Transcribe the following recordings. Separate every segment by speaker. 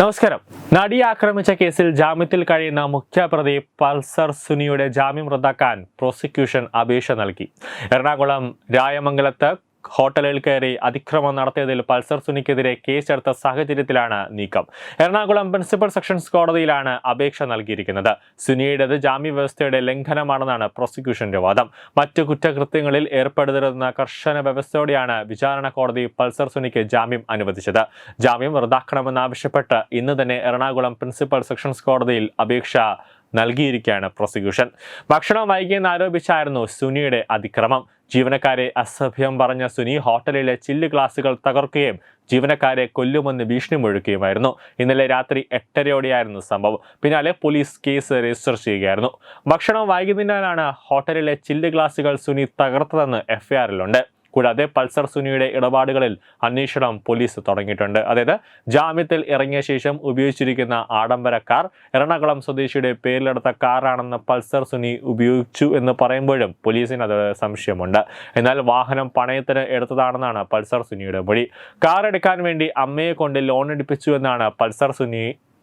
Speaker 1: നമസ്കാരം. നടി ആക്രമിച്ച കേസിൽ ജാമ്യത്തിൽ കഴിയുന്ന മുഖ്യപ്രതി പൾസർ സുനിയുടെ ജാമ്യം റദ്ദാക്കാൻ പ്രോസിക്യൂഷൻ അപേക്ഷ നൽകി. എറണാകുളം രായമംഗലത്ത് ഹോട്ടലിൽ കയറി അതിക്രമം നടത്തിയതിൽ പൾസർ സുനിക്കെതിരെ കേസെടുത്ത സാഹചര്യത്തിലാണ് നീക്കം. എറണാകുളം പ്രിൻസിപ്പൽ സെഷൻസ് കോടതിയിലാണ് അപേക്ഷ നൽകിയിരിക്കുന്നത്. സുനിയുടേത് ജാമ്യ വ്യവസ്ഥയുടെ ലംഘനമാണെന്നാണ് പ്രോസിക്യൂഷന്റെ വാദം. മറ്റു കുറ്റകൃത്യങ്ങളിൽ ഏർപ്പെടുത്തരുന്ന കർശന വ്യവസ്ഥയോടെയാണ് വിചാരണ കോടതി പൾസർ സുനിക്ക് ജാമ്യം അനുവദിച്ചത്. ജാമ്യം റദ്ദാക്കണമെന്നാവശ്യപ്പെട്ട് ഇന്ന് തന്നെ എറണാകുളം പ്രിൻസിപ്പൽ സെഷൻസ് കോടതിയിൽ അപേക്ഷ നൽകിയിരിക്കുകയാണ് പ്രോസിക്യൂഷൻ. ഭക്ഷണം വൈകിയെന്ന് ആരോപിച്ചായിരുന്നു സുനിയുടെ അതിക്രമം. ജീവനക്കാരെ അസഭ്യം പറഞ്ഞ സുനി ഹോട്ടലിലെ ചില്ല് ഗ്ലാസുകൾ തകർക്കുകയും ജീവനക്കാരെ കൊല്ലുമെന്ന് ഭീഷണി മുഴക്കുകയുമായിരുന്നു. ഇന്നലെ രാത്രി എട്ടരയോടെയായിരുന്നു സംഭവം. പിന്നാലെ പോലീസ് കേസ് രജിസ്റ്റർ ചെയ്യുകയായിരുന്നു. ഭക്ഷണം വൈകുന്നതിനാലാണ് ഹോട്ടലിലെ ചില്ല് ഗ്ലാസുകൾ സുനി തകർത്തതെന്ന് എഫ്ഐആറിലുണ്ട്. കൂടാതെ പൾസർ സുനിയുടെ ഇടപാടുകളിൽ അന്വേഷണം പോലീസ് തുടങ്ങിയിട്ടുണ്ട്. അതായത് ജാമ്യത്തിൽ ഇറങ്ങിയ ശേഷം ഉപയോഗിച്ചിരിക്കുന്ന ആഡംബര കാർ എറണാകുളം സ്വദേശിയുടെ പേരിലെടുത്ത കാറാണെന്ന് പൾസർ സുനി ഉപയോഗിച്ചു എന്ന് പറയുമ്പോഴും പോലീസിന് അത് സംശയമുണ്ട്. എന്നാൽ വാഹനം പണയത്തിന് എടുത്തതാണെന്നാണ് പൾസർ സുനിയുടെ മൊഴി. കാർ എടുക്കാൻ വേണ്ടി അമ്മയെ കൊണ്ട് ലോൺ എടുപ്പിച്ചു എന്നാണ് പൾസർ സുനി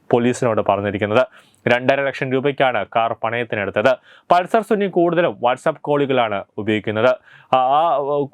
Speaker 1: പോലീസിനോട് പറഞ്ഞിരിക്കുന്നത്. രണ്ടര ലക്ഷം രൂപയ്ക്കാണ് കാർ പണയത്തിനെടുത്തത്. പൾസർ സുനി കൂടുതലും വാട്സാപ്പ് കോളുകളാണ് ഉപയോഗിക്കുന്നത്. ആ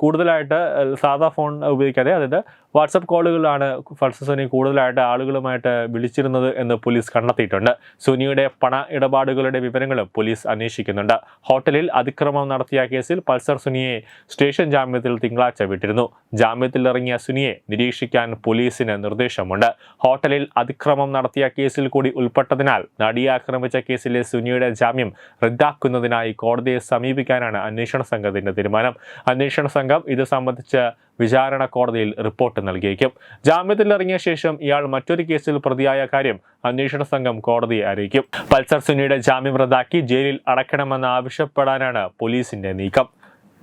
Speaker 1: കൂടുതലായിട്ട് സാധാ ഫോൺ ഉപയോഗിക്കാതെ അതായത് വാട്സപ്പ് കോളുകളാണ് ഫൾസ സുനി കൂടുതലായിട്ട് ആളുകളുമായിട്ട് വിളിച്ചിരുന്നത് എന്ന് പോലീസ് കണ്ടെത്തിയിട്ടുണ്ട്. സുനിയുടെ പണ ഇടപാടുകളുടെ വിവരങ്ങളും പോലീസ് അന്വേഷിക്കുന്നുണ്ട്. ഹോട്ടലിൽ അതിക്രമം നടത്തിയ കേസിൽ പൾസർ സുനിയെ സ്റ്റേഷൻ ജാമ്യത്തിൽ തിങ്കളാഴ്ച വിട്ടിരുന്നു. ജാമ്യത്തിൽ ഇറങ്ങിയ സുനിയെ നിരീക്ഷിക്കാൻ പോലീസിന് നിർദ്ദേശമുണ്ട്. ഹോട്ടലിൽ അതിക്രമം നടത്തിയ കേസിൽ കൂടി ഉൾപ്പെട്ടതിനാൽ നടിയെ ആക്രമിച്ച കേസിലെ സുനിയുടെ ജാമ്യം റദ്ദാക്കുന്നതിനായി കോടതിയെ സമീപിക്കാനാണ് അന്വേഷണ സംഘത്തിന്റെ തീരുമാനം. അന്വേഷണ സംഘം ഇത് സംബന്ധിച്ച് വിചാരണ കോടതിയിൽ റിപ്പോർട്ട് നൽകിയേക്കും. ജാമ്യത്തിൽ ഇറങ്ങിയ ശേഷം ഇയാൾ മറ്റൊരു കേസിൽ പ്രതിയായ കാര്യം അന്വേഷണ സംഘം കോടതിയെ അറിയിക്കും. പൾസർ സുനിയുടെ ജാമ്യം റദ്ദാക്കി ജയിലിൽ അടയ്ക്കണമെന്ന് ആവശ്യപ്പെടാനാണ് പോലീസിന്റെ നീക്കം.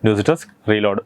Speaker 1: News desk reload.